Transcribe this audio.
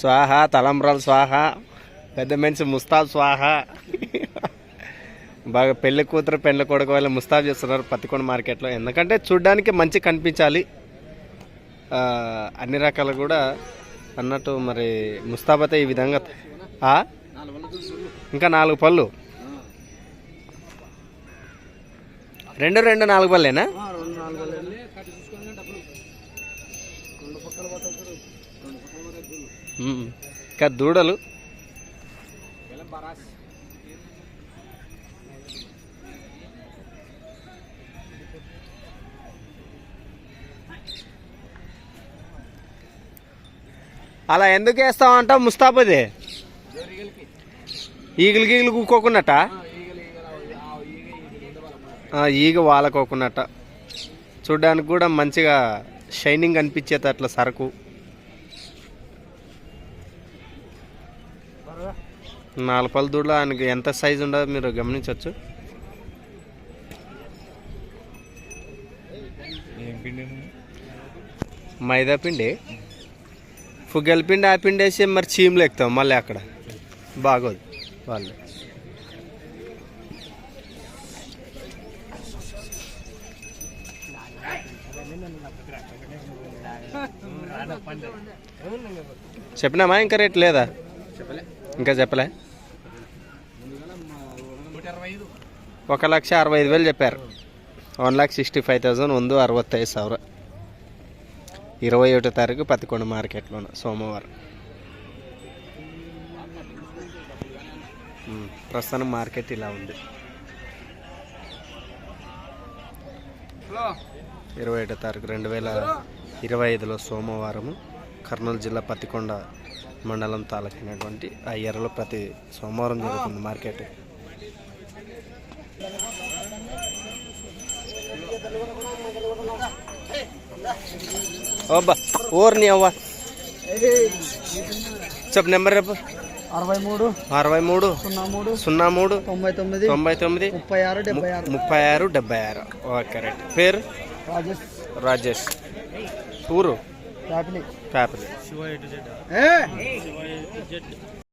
స్వాహ తలంబ్రాలు స్వాహ పెద్ద మనిషి ముస్తాబ్ స్వాహ. బాగా పెళ్ళి కూతురు పెళ్ళి కొడుకు వాళ్ళు ముస్తాబ్ చేస్తున్నారు పత్తికొండ మార్కెట్లో. ఎందుకంటే చూడ్డానికి మంచి కనిపించాలి. అన్ని రకాలు కూడా అన్నట్టు మరి ముస్తాబత ఈ విధంగా ఇంకా నాలుగు పళ్ళు. రెండు రెండు నాలుగు పళ్ళేనా? ఇంకా దూడలు. అలా ఎందుకు వేస్తావంటావు ముస్తాబది? ఈగలు గీగలు కూకోకున్నట్ట? ఈగ వాలకోకున్నట్ట. చూడ్డానికి కూడా మంచిగా షైనింగ్ అనిపించేది అట్లా సరుకు. నాలుగు పళ్ళ దూడలో ఆయనకి ఎంత సైజు ఉండదో మీరు గమనించవచ్చు మైదా పిండి? ఫుగ్గల పిండి ఆ పిండి వేసి మరి చీమలు ఎక్కుతాం మళ్ళీ అక్కడ బాగోదు వాళ్ళు చెప్పినామా ఇంకా రేట్ లేదా ఇంకా చెప్పలే ఒక లక్ష అరవై ఐదు వేలు చెప్పారు one lakh sixty five thousand ಒಂದು ಅರವತ್ತೈದು ಸಾವಿರ ఇరవై ఒకటో తారీఖు పత్తికొండ మార్కెట్లోన సోమవారం. ప్రస్తుతం మార్కెట్ ఇలా ఉంది. ఇరవై ఒకటో తారీఖు రెండు వేల ఇరవై ఐదులో సోమవారము కర్నూలు జిల్లా పత్తికొండ మండలం తాలూకైనటువంటి ఆ ఎర్రలో ప్రతి సోమవారం జరుగుతుంది మార్కెట్. అబ్బా ఓర్ని అవ్వ. చెప్పు నెంబర్ రేపు అరవై మూడు అరవై మూడు సున్నా మూడు సున్నా మూడు తొంభై తొమ్మిది తొంభై తొమ్మిది ముప్పై ఆరు డెబ్బై ఆరు. ముప్పై ఆరు డెబ్బై ఆరు. Okay right. పేరు? రాజేష్. రాజేష్. ఊరు? యాపిలి పేపర్ ఏ?